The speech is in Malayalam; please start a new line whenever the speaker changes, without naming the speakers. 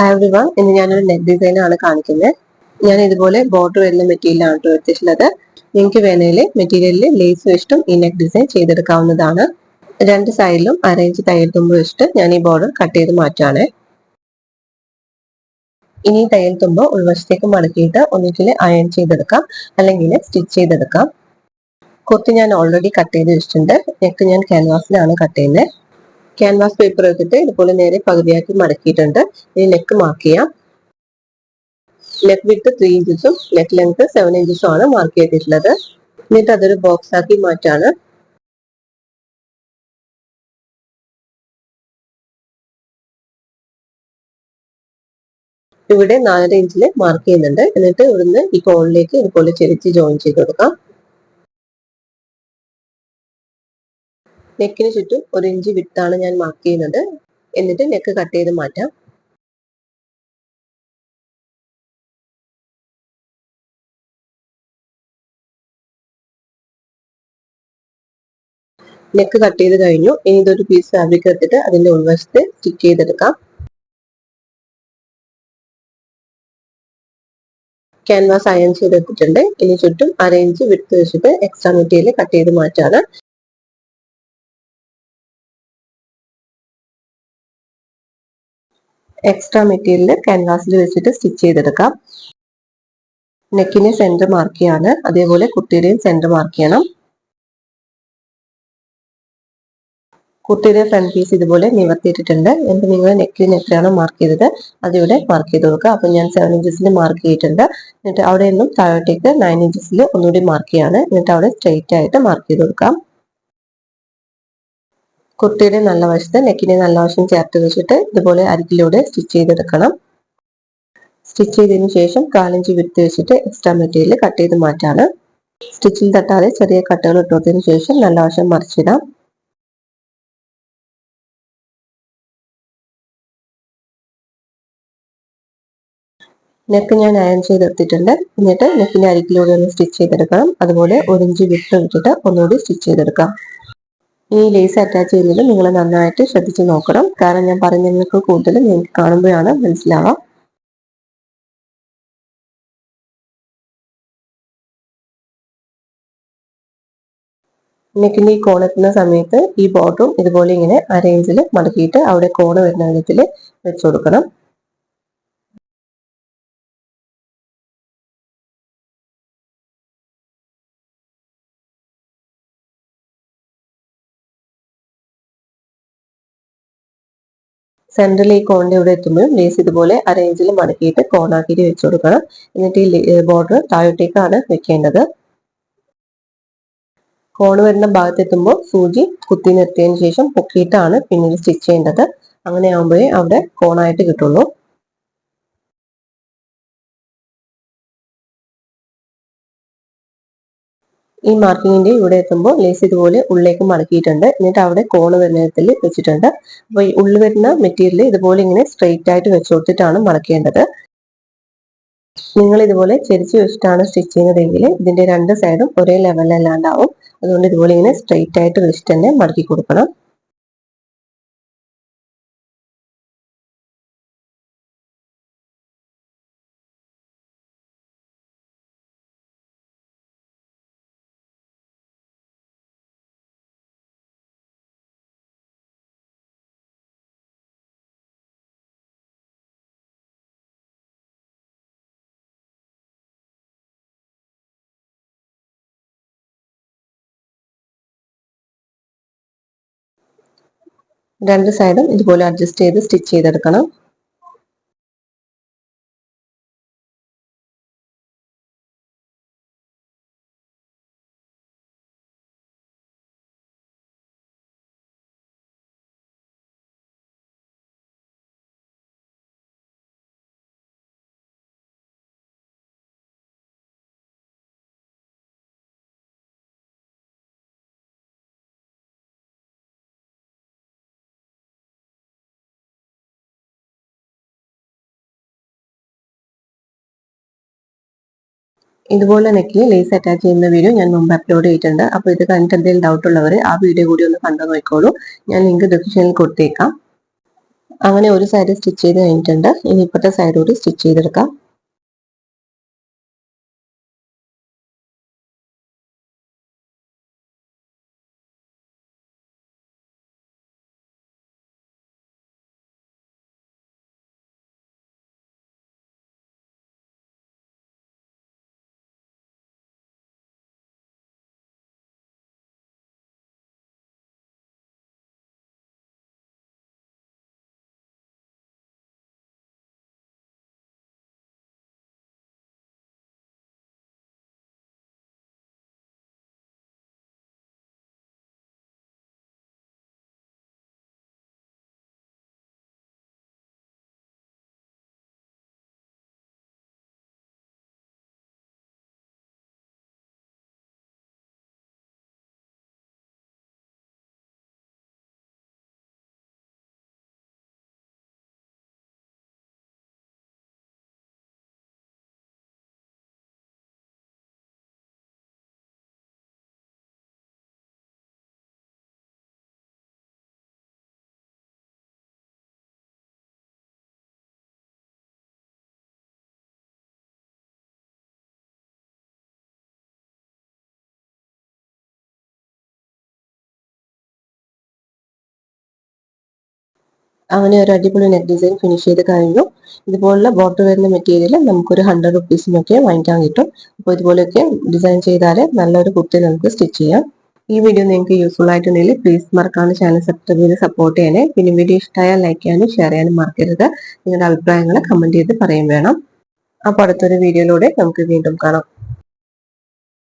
ഹായ് വൺ ഇന്ന് ഞാനൊരു നെറ്റ് ഡിസൈൻ ആണ് കാണിക്കുന്നത്. ഞാൻ ഇതുപോലെ ബോർഡർ വരുന്ന മെറ്റീരിയലാണ് കേട്ടോ എടുത്തിട്ടുള്ളത്. നിങ്ങൾക്ക് വേണേൽ മെറ്റീരിയലിൽ ലേസ് വെച്ചിട്ടും ഈ നെക്ക് ഡിസൈൻ ചെയ്തെടുക്കാവുന്നതാണ്. രണ്ട് സൈഡിലും അരയിഞ്ച് തയ്യൽ തുമ്പ് വെച്ചിട്ട് ഞാൻ ഈ ബോർഡർ കട്ട് ചെയ്ത് മാറ്റുകയാണ് ഇനി തയ്യൽ തുമ്പ് ഉൾവശത്തേക്ക് മടക്കിയിട്ട് ഒന്നിച്ചിൽ അയൺ ചെയ്തെടുക്കാം അല്ലെങ്കിൽ സ്റ്റിച്ച് ചെയ്തെടുക്കാം. കുർത്തി ഞാൻ ഓൾറെഡി കട്ട് ചെയ്ത് വെച്ചിട്ടുണ്ട്. നെക്ക് ഞാൻ ക്യാൻവാസിലാണ് കട്ട് ചെയ്യുന്നത്. ക്യാൻവാസ് പേപ്പർ എടുത്തിട്ട് ഇതുപോലെ നേരെ പകുതിയാക്കി മടക്കിയിട്ടുണ്ട്. ഇനി നെക്ക് മാർക്ക് ചെയ്യാം. നെക്ക് വിത്ത് ത്രീ ഇഞ്ചസും നെക്ക് ലെങ്ത് സെവൻ ഇഞ്ചസും ആണ് മാർക്ക് ചെയ്തിട്ടുള്ളത്. എന്നിട്ട് അതൊരു ബോക്സ് ആക്കി മാറ്റാണ്. ഇവിടെ നാലര ഇഞ്ചിൽ മാർക്ക് ചെയ്യുന്നുണ്ട്. എന്നിട്ട് ഇവിടുന്ന് ഈ കോണിലേക്ക് ഇതുപോലെ ചെരിച്ച് ജോയിൻ ചെയ്ത് കൊടുക്കാം. നെക്കിന് ചുറ്റും ഒരു ഇഞ്ച് വിട്ടാണ് ഞാൻ മാർക്ക് ചെയ്യുന്നത്. എന്നിട്ട് നെക്ക് കട്ട് ചെയ്ത് മാറ്റാം. നെക്ക് കട്ട് ചെയ്ത് കഴിഞ്ഞു. ഇനി ഇതൊരു പീസ് ഫാബ്രിക് എടുത്തിട്ട് അതിന്റെ ഉൾവശത്ത് സ്റ്റിച്ച് ചെയ്തെടുക്കാം. ക്യാൻവാസ് അയൺ ചെയ്തെടുത്തിട്ടുണ്ട്. ഇനി ചുറ്റും അരയിഞ്ച് വിട്ട് വെച്ചിട്ട് എക്സ്ട്രാ മെറ്റീരിയൽ കട്ട് ചെയ്ത് മാറ്റാണ് എക്സ്ട്രാ മെറ്റീരിയൽ ക്യാൻവാസിൽ വെച്ചിട്ട് സ്റ്റിച്ച് ചെയ്തെടുക്കാം. നെക്കിനെ സെന്റർ മാർക്ക് ചെയ്യാണ്. അതേപോലെ കുട്ടിയുടെയും സെന്റർ മാർക്ക് ചെയ്യണം. കുട്ടിയുടെ ഫ്രണ്ട് പീസ് ഇതുപോലെ നിവർത്തിയിട്ടിട്ടുണ്ട്. എന്നിട്ട് നിങ്ങൾ നെക്കിന് എത്രയാണോ മാർക്ക് ചെയ്തത് അതിവിടെ മാർക്ക് ചെയ്ത് കൊടുക്കുക. അപ്പൊ ഞാൻ സെവൻ ഇഞ്ചസിൽ മാർക്ക് ചെയ്തിട്ടുണ്ട്. എന്നിട്ട് അവിടെ നിന്നും താഴോട്ടേക്ക് നയൻ ഇഞ്ചസിൽ ഒന്നുകൂടി മാർക്ക് ചെയ്യാണ്. എന്നിട്ട് അവിടെ സ്ട്രെയിറ്റ് ആയിട്ട് മാർക്ക് ചെയ്ത് കൊടുക്കാം. കുർത്തിയുടെ നല്ല വശത്ത് നെക്കിന്റെ നല്ല വശം ചേർത്ത് വെച്ചിട്ട് ഇതുപോലെ അരികിലൂടെ സ്റ്റിച്ച് ചെയ്തെടുക്കണം. സ്റ്റിച്ച് ചെയ്തതിന് ശേഷം കാലഞ്ച് വിരുത്തി വെച്ചിട്ട് എക്സ്ട്രാ മെറ്റീരിയൽ കട്ട് ചെയ്ത് മാറ്റാണ്. സ്റ്റിച്ചിൽ തട്ടാതെ ചെറിയ കട്ടുകൾ ഇട്ടതിന് ശേഷം നല്ല വശം മറിച്ചിടാം. നെക്ക് ഞാൻ അയൺ ചെയ്തെടുത്തിട്ടുണ്ട്. എന്നിട്ട് നെക്കിന്റെ അരികിലൂടെ ഒന്ന് സ്റ്റിച്ച് ചെയ്തെടുക്കണം. അതുപോലെ ഒരു ഇഞ്ച് വിട്ട് വിട്ടിട്ട് ഒന്നുകൂടി സ്റ്റിച്ച് ചെയ്തെടുക്കാം. ഈ ലേസ് അറ്റാച്ച് ചെയ്യുന്നത് നിങ്ങൾ നന്നായിട്ട് ശ്രദ്ധിച്ച് നോക്കണം. കാരണം ഞാൻ പറഞ്ഞതിനൊക്കെ കൂടുതൽ നിങ്ങൾക്ക് കാണുമ്പോഴാണ് മനസ്സിലാവാം. നെക്കിന്റെ ഈ കോണെത്തുന്ന സമയത്ത് ഈ ബോട്ടും ഇതുപോലെ ഇങ്ങനെ അരേഞ്ചിൽ മടക്കിയിട്ട് അവിടെ കോണ് വരുന്ന വിധത്തിൽ വെച്ചു കൊടുക്കണം. സെൻട്രൽ ഈ കോണിന്റെ ഇവിടെ എത്തുമ്പോഴും ലേസ് ഇതുപോലെ അരേഞ്ചിൽ മടക്കിയിട്ട് കോണാക്കിയിട്ട് വെച്ചു കൊടുക്കണം. എന്നിട്ട് ഈ ബോർഡർ താഴോട്ടേക്കാണ് വെക്കേണ്ടത്. കോണ് വരുന്ന ഭാഗത്തെത്തുമ്പോൾ സൂചി കുത്തി നിർത്തിയതിന് ശേഷം പൊക്കിയിട്ടാണ് പിന്നീട് സ്റ്റിച്ച് ചെയ്യേണ്ടത്. അങ്ങനെ ആകുമ്പോഴേ അവിടെ കോണായിട്ട് കിട്ടുള്ളൂ. ഈ മാർക്കിങ്ങിന്റെ ഇവിടെ എത്തുമ്പോൾ ലേസ് ഇതുപോലെ ഉള്ളിലേക്ക് മടക്കിയിട്ടുണ്ട്. എന്നിട്ട് അവിടെ കോണ് വരുന്നതിൽ വെച്ചിട്ടുണ്ട്. അപ്പോൾ ഈ ഉള്ളിൽ വരുന്ന മെറ്റീരിയൽ ഇതുപോലെ ഇങ്ങനെ സ്ട്രെയിറ്റ് ആയിട്ട് വെച്ചു കൊടുത്തിട്ടാണ് മടക്കേണ്ടത്. നിങ്ങൾ ഇതുപോലെ ചെരിച്ച് വെച്ചിട്ടാണ് സ്റ്റിച്ച് ചെയ്യുന്നതെങ്കിൽ ഇതിന്റെ രണ്ട് സൈഡും ഒരേ ലെവലിലല്ലാണ്ടാവും അതുകൊണ്ട് ഇതുപോലെ ഇങ്ങനെ സ്ട്രെയിറ്റ് ആയിട്ട് വെച്ചിട്ട് തന്നെ മടക്കി കൊടുക്കണം. രണ്ട് സൈഡും ഇതുപോലെ അഡ്ജസ്റ്റ് ചെയ്ത് സ്റ്റിച്ച് ചെയ്തെടുക്കണം. ഇതുപോലെ നെക്കിൽ ലേസ് അറ്റാച്ച് ചെയ്യുന്ന വീഡിയോ ഞാൻ മുമ്പ് അപ്ലോഡ് ചെയ്തിട്ടുണ്ട്. അപ്പോൾ ഇത് കണ്ടിട്ട് എന്തെങ്കിലും ഡൗട്ട് ഉള്ളവർ ആ വീഡിയോ കൂടി ഒന്ന് കണ്ടു നോക്കിക്കോളൂ. ഞാൻ ലിങ്ക് ഡിസ്ക്രിപ്ഷനിൽ കൊടുത്തേക്കാം. അങ്ങനെ ഒരു സൈഡ് സ്റ്റിച്ച് ചെയ്ത് കഴിഞ്ഞിട്ടുണ്ട്. ഇനി ഇപ്പോഴത്തെ സൈഡ് കൂടി സ്റ്റിച്ച് ചെയ്തെടുക്കാം. അങ്ങനെ ഒരു അടിപൊളി നെക്ക് ഡിസൈൻ ഫിനിഷ് ചെയ്ത് കഴിഞ്ഞു. ഇതുപോലുള്ള ബോർഡർ വരുന്ന മെറ്റീരിയൽ നമുക്കൊരു ഹൺഡ്രഡ് റുപ്പീസിനൊക്കെ വാങ്ങിക്കാൻ കിട്ടും. അപ്പോൾ ഇതുപോലെയൊക്കെ ഡിസൈൻ ചെയ്താൽ നല്ലൊരു കുർത്തി നമുക്ക് സ്റ്റിച്ച് ചെയ്യാം. ഈ വീഡിയോ നിങ്ങൾക്ക് യൂസ്ഫുൾ ആയിട്ടുണ്ടെങ്കിൽ പ്ലീസ് മറക്കാണ്ട് ചാനൽ സബ്സ്ക്രൈബ് ചെയ്ത് സപ്പോർട്ട് ചെയ്യണേ. പിന്നെ വീഡിയോ ഇഷ്ടമായാൽ ലൈക്ക് ചെയ്യാനും ഷെയർ ചെയ്യാനും മറക്കരുത്. നിങ്ങളുടെ അഭിപ്രായങ്ങൾ കമന്റ് ചെയ്ത് പറയും വേണം. അപ്പോൾ അടുത്തൊരു വീഡിയോയിലൂടെ നമുക്ക് വീണ്ടും കാണാം.